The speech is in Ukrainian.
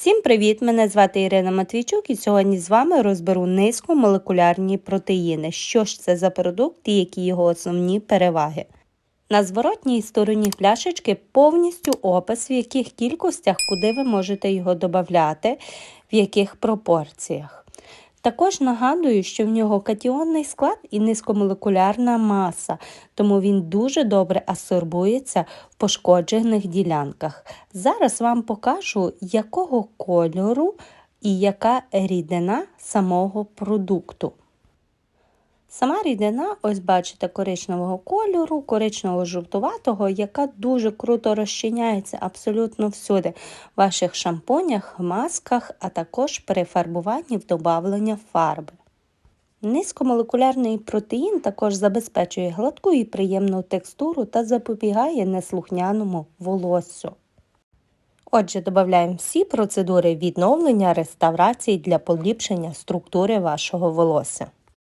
Всім привіт! Мене звати Ірина Матвійчук і сьогодні з вами розберу низькомолекулярні протеїни. Що ж це за продукт і які його основні переваги. На зворотній стороні пляшечки повністю опис, в яких кількостях, куди ви можете його додати, в яких пропорціях. Також нагадую, що в нього катіонний склад і низькомолекулярна маса, тому він дуже добре асорбується в пошкоджених ділянках. Зараз вам покажу, якого кольору і яка рідина самого продукту. Сама рідина, ось бачите, коричневого кольору, коричнево-жовтуватого, яка дуже круто розчиняється абсолютно всюди в ваших шампунях, масках, а також при фарбуванні в додавлення фарби. Низькомолекулярний протеїн також забезпечує гладку і приємну текстуру та запобігає неслухняному волоссю. Отже, додаємо всі процедури відновлення реставрації для поліпшення структури вашого волосся.